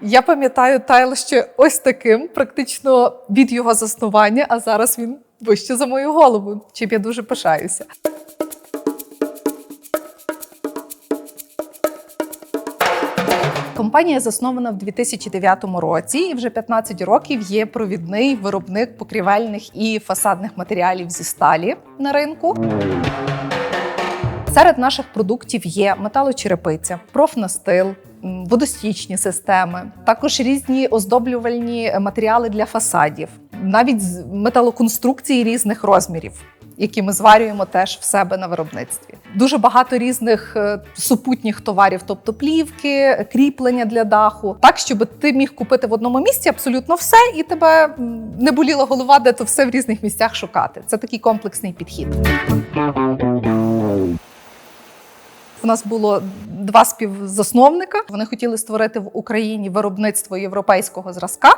Я пам'ятаю тайл ще ось таким, практично від його заснування, а зараз він вище за мою голову, чим я дуже пишаюся. Компанія заснована в 2009 році і вже 15 років є провідний виробник покрівельних і фасадних матеріалів зі сталі на ринку. Серед наших продуктів є металочерепиця, профнастил, водостічні системи, також різні оздоблювальні матеріали для фасадів, навіть металоконструкції різних розмірів. Які ми зварюємо теж в себе на виробництві. Дуже багато різних е, супутніх товарів, тобто плівки, кріплення для даху, так щоб ти міг купити в одному місці абсолютно все, і тебе не боліла голова, де то все в різних місцях шукати. Це такий комплексний підхід. У нас було два співзасновника. Вони хотіли створити в Україні виробництво європейського зразка,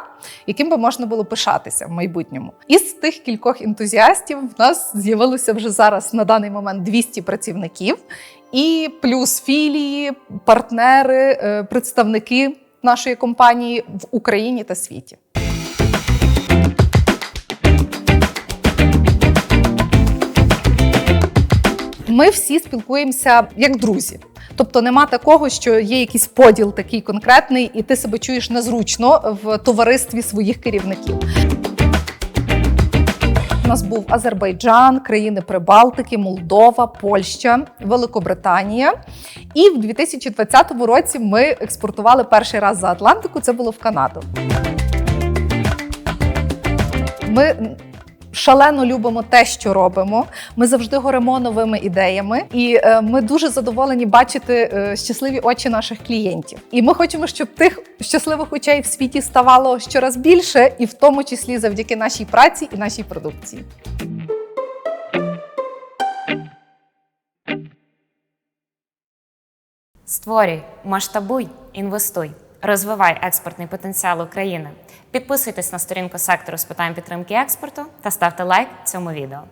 яким би можна було пишатися в майбутньому. Із тих кількох ентузіастів в нас з'явилося вже зараз на даний момент 200 працівників, і плюс філії, партнери, е, представники нашої компанії в Україні та світі. Ми всі спілкуємося як друзі. Тобто нема такого, що є якийсь поділ такий конкретний, і ти себе чуєш незручно в товаристві своїх керівників. У нас був Азербайджан, країни Прибалтики, Молдова, Польща, Великобританія. І в 2020 році ми експортували перший раз за Атлантику. Це було в Канаду. Ми шалено любимо те, що робимо. Ми завжди горемо новими ідеями, і е, ми дуже задоволені бачити е, щасливі очі наших клієнтів. І ми хочемо, щоб тих щасливих очей в світі ставало щораз більше, і в тому числі завдяки нашій праці і нашій продукції. Створюй, масштабуй, інвестуй, розвивай експортний потенціал України. Підписуйтесь на сторінку сектору з питань підтримки експорту та ставте лайк цьому відео.